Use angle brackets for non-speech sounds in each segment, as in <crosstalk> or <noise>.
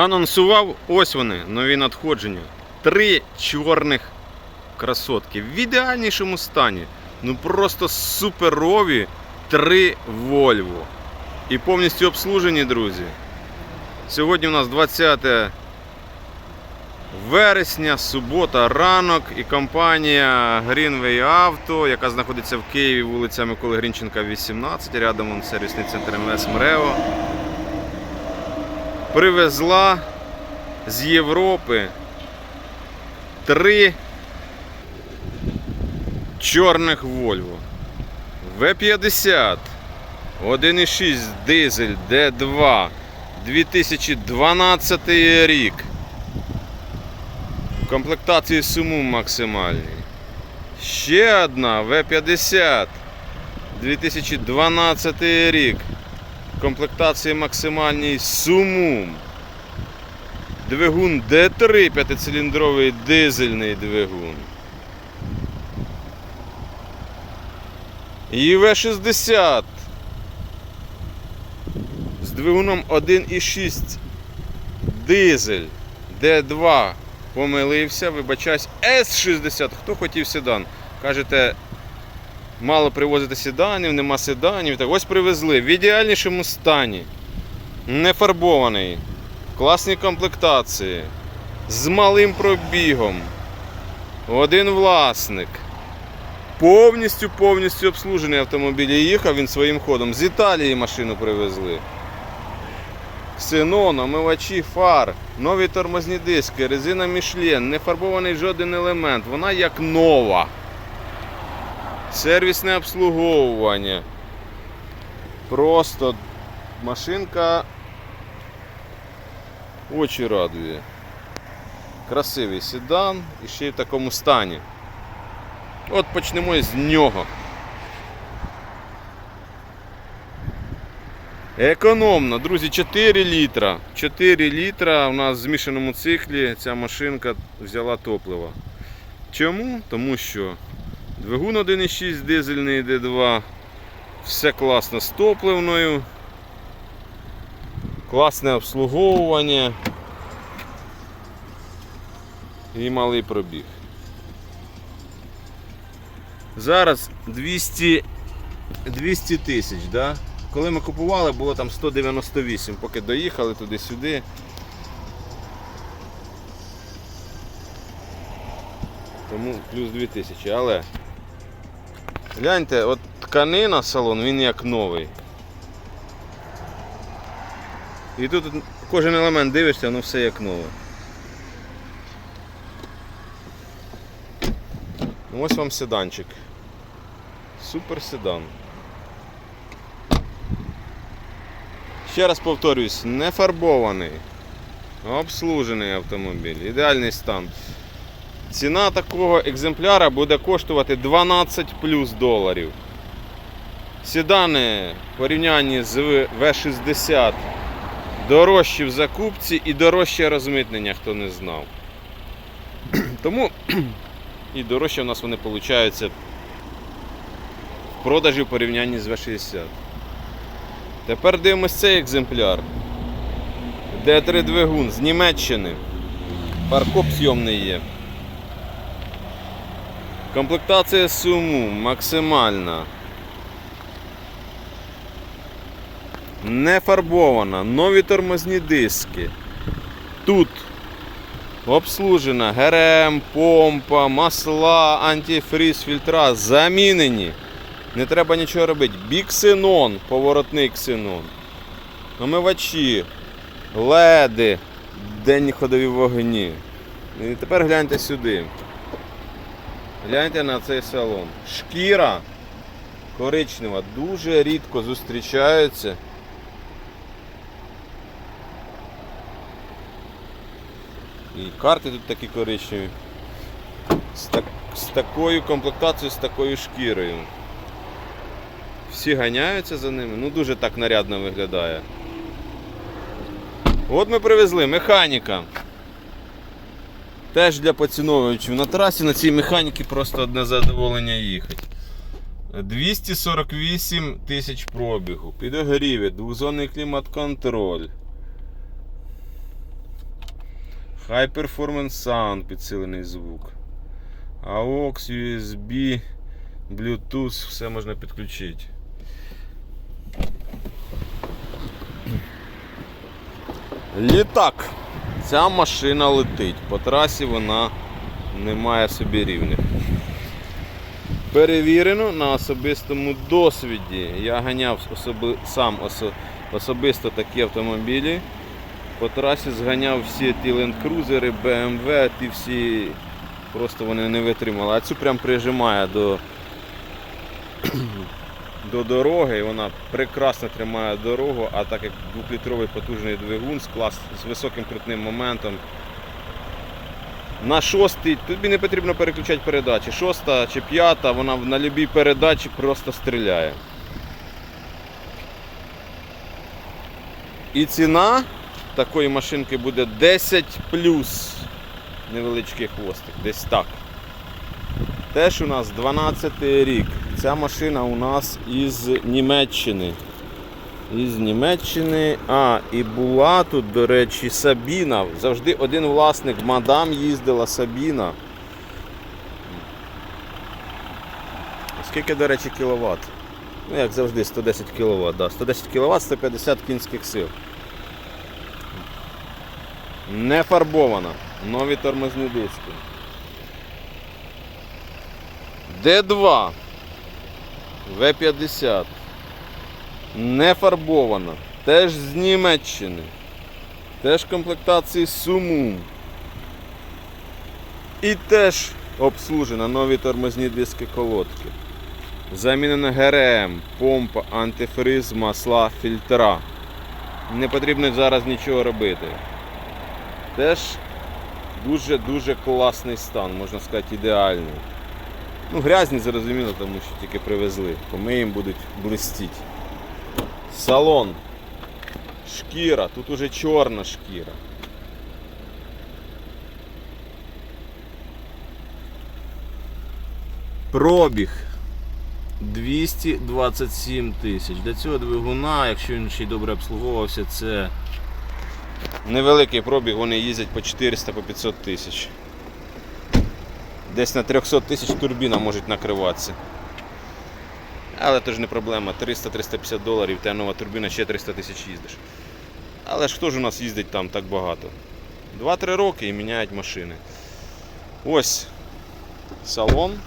Анонсував ось вони, нові надходження. Три чорних красотки в ідеальнішому стані. Ну просто суперові три Volvo. І повністю обслужені, друзі. Сьогодні у нас 20 вересня, субота, ранок і компанія Greenway Auto, яка знаходиться в Києві, вулиця Миколи Грінченка, 18, рядом сервісний центр МВС МРЕО. Привезла з Європи три чорних Volvo. В50, 1,6 дизель D2, 2012 рік. В комплектації суму максимальний. Ще одна В50, 2012 рік. Комплектації максимальній сумум. Двигун D3, п'ятициліндровий дизельний двигун. І В60 з двигуном 1,6 дизель D2 помилився, вибачаюсь, С60. Хто хотів седан? Кажете, мало привозити седанів, нема седанів. Так ось привезли в ідеальнішому стані. Не фарбований. Класні комплектації. З малим пробігом. Один власник. Повністю повністю обслужений автомобіль. І їхав він своїм ходом. З Італії машину привезли. Ксенон, омивачі фар, нові тормозні диски, резина Мішлен, не фарбований жоден елемент. Вона як нова. Сервісне обслуговування. Просто машинка очі радує. Красивий седан і ще й в такому стані. От почнемо з нього. Економно, друзі, 4 літра. 4 літра у нас в змішаному циклі ця машинка взяла топливо. Чому? Тому що двигун 1,6 дизельний D2, все класно з топливною, класне обслуговування і малий пробіг. Зараз 200 200 тисяч, да? Коли ми купували, було там 198, поки доїхали туди-сюди. Тому плюс 2000, але гляньте, от тканина салон, він як новий. І тут кожен елемент дивишся, воно все як нове. Ну, Ось вам седанчик. Супер седан. Ще раз повторюсь, не фарбований, обслужений автомобіль, ідеальний стан. Ціна такого екземпляра буде коштувати 12 плюс доларів. Седани в порівнянні з В60 дорожчі в закупці і дорожче розмитнення, хто не знав. <clears throat> Тому <clears throat> і дорожче в нас вони получаються в продажі в порівнянні з В60. Тепер дивимось цей екземпляр. Д3 двигун з Німеччини. Паркоп зйомний є. Комплектація суму максимальна. Не фарбована, нові тормозні диски. Тут обслужена ГРМ, помпа, масла, антифриз, фільтра замінені. Не треба нічого робити. Біксенон, поворотний ксенон. Омивачі, леди, денні ходові вогні. І тепер гляньте сюди. Гляньте на цей салон. Шкіра коричнева дуже рідко зустрічається. І карти тут такі коричневі. З, так, з такою комплектацією, з такою шкірою. Всі ганяються за ними, ну дуже так нарядно виглядає. От ми привезли механіка. Теж для поціновувачів на трасі на цій механіці просто одне задоволення їхати. 248 тисяч пробігу, підогріві, двозонний клімат-контроль. High Performance Sound, підсилений звук. AUX, USB, Bluetooth, все можна підключити. Літак. Ця машина летить. По трасі вона не має собі рівних. Перевірено на особистому досвіді. Я ганяв особи, сам осо- особисто такі автомобілі. По трасі зганяв всі ті Cruiser, BMW, ті всі просто вони не витримали. А цю прям прижимає до, до дороги, вона прекрасно тримає дорогу, а так як двохлітровий потужний двигун з, клас, з високим крутним моментом. На шостий тобі не потрібно переключати передачі. Шоста чи п'ята, вона на любій передачі просто стріляє. І ціна такої машинки буде 10 плюс невеличкий хвостик, десь так. Теж у нас 12 рік. Ця машина у нас із Німеччини. Із Німеччини. А, і була тут, до речі, Сабіна. Завжди один власник, мадам їздила Сабіна. Скільки, до речі, кіловат? Ну, як завжди, 110 кВт. Да. 110 кВт, 150 кінських сил. Не фарбована. Нові тормозні диски. Д2. В50. Не фарбована. Теж з Німеччини. Теж комплектації Сумум. І теж обслужена нові тормозні диски колодки. Замінена ГРМ, помпа, антифриз, масла, фільтра. Не потрібно зараз нічого робити. Теж дуже-дуже класний стан, можна сказати, ідеальний. Ну, грязні, зрозуміло, тому що тільки привезли. Помиємо будуть блистіть. Салон. Шкіра, тут уже чорна шкіра. Пробіг 227 тисяч. Для цього двигуна, якщо він ще й добре обслуговувався, це невеликий пробіг, вони їздять по 400 по 500 тисяч. Десь на 300 тисяч турбіна можуть накриватися. Але це ж не проблема. 300-350 доларів, та нова турбіна ще 300 тисяч їздиш. Але ж хто ж у нас їздить там так багато? 2-3 роки і міняють машини. Ось салон.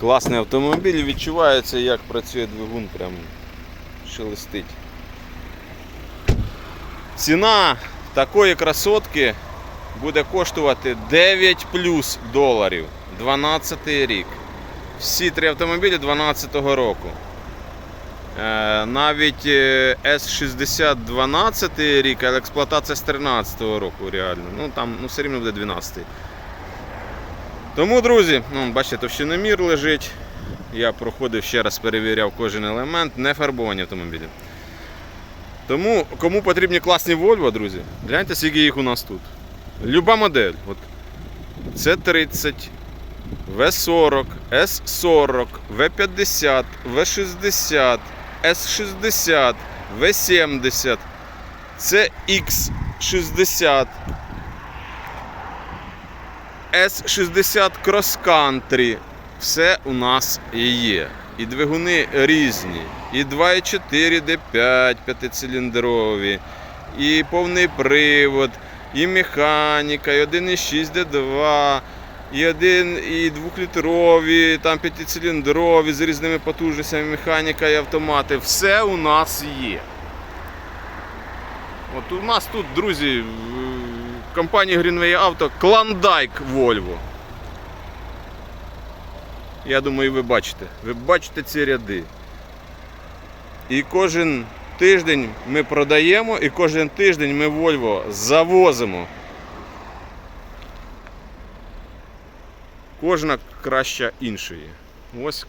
Класний автомобіль, відчувається, як працює двигун, прям шелестить. Ціна такої красотки буде коштувати 9 плюс доларів. 12 рік. Всі три автомобілі 12 року. Е, навіть е, S60 12 рік, але експлуатація з 13 року реально. Ну там ну, все рівно буде 12. Тому, друзі, ну, бачите, товщиномір лежить. Я проходив ще раз, перевіряв кожен елемент, не фарбовані автомобілі. Тому, кому потрібні класні Volvo, друзі, гляньте, скільки їх у нас тут. Люба модель. От. С30, В40, С40, В50, В60, С60, В70, CX60, S60 Cross Country. Все у нас є. І двигуни різні. І 2,4 D5 п'ятициліндрові, і повний привод, і механіка, і 1,6 D2, і 1 і 2-літрові, там п'ятициліндрові з різними потужностями, механіка і автомати. Все у нас є. От у нас тут, друзі, в компанії Greenway Auto Клондайк Volvo. Я думаю, ви бачите. Ви бачите ці ряди. І кожен тиждень ми продаємо, і кожен тиждень ми Volvo завозимо. Кожна краща іншої. Ось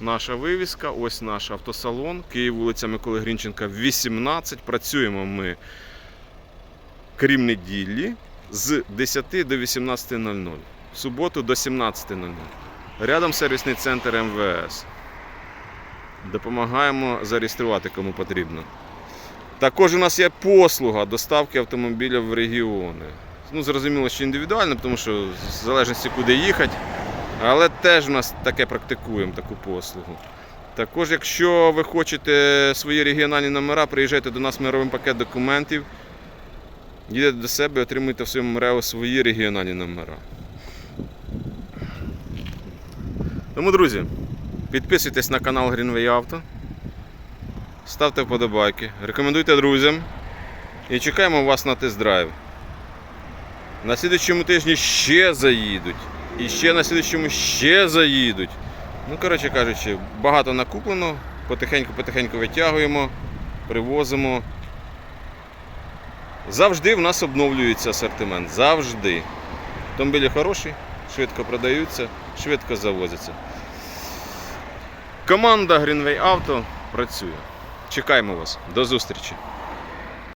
наша вивіска, ось наш автосалон. Київ, вулиця Миколи Грінченка, 18. Працюємо ми, крім неділі, з 10 до 18.00. В суботу до 17.00. Рядом сервісний центр МВС. Допомагаємо зареєструвати кому потрібно. Також у нас є послуга доставки автомобілів в регіони. Ну, зрозуміло, що індивідуально, тому що в залежності куди їхати. Але теж у нас таке практикуємо, таку послугу. Також, якщо ви хочете свої регіональні номера, приїжджайте до нас, ми робимо пакет документів. Їдете до себе, отримуєте в своєму МРЕО свої регіональні номера. Тому, друзі, підписуйтесь на канал Greenway Auto, ставте вподобайки, рекомендуйте друзям і чекаємо вас на тест-драйв. На слідчому тижні ще заїдуть. І ще на слідчому ще заїдуть. Ну, коротше кажучи, багато накуплено, потихеньку-потихеньку витягуємо, привозимо. Завжди в нас обновлюється асортимент. Завжди. Автомобілі хороші, швидко продаються, швидко завозяться. Команда Greenway Auto працює. Чекаємо вас. До зустрічі!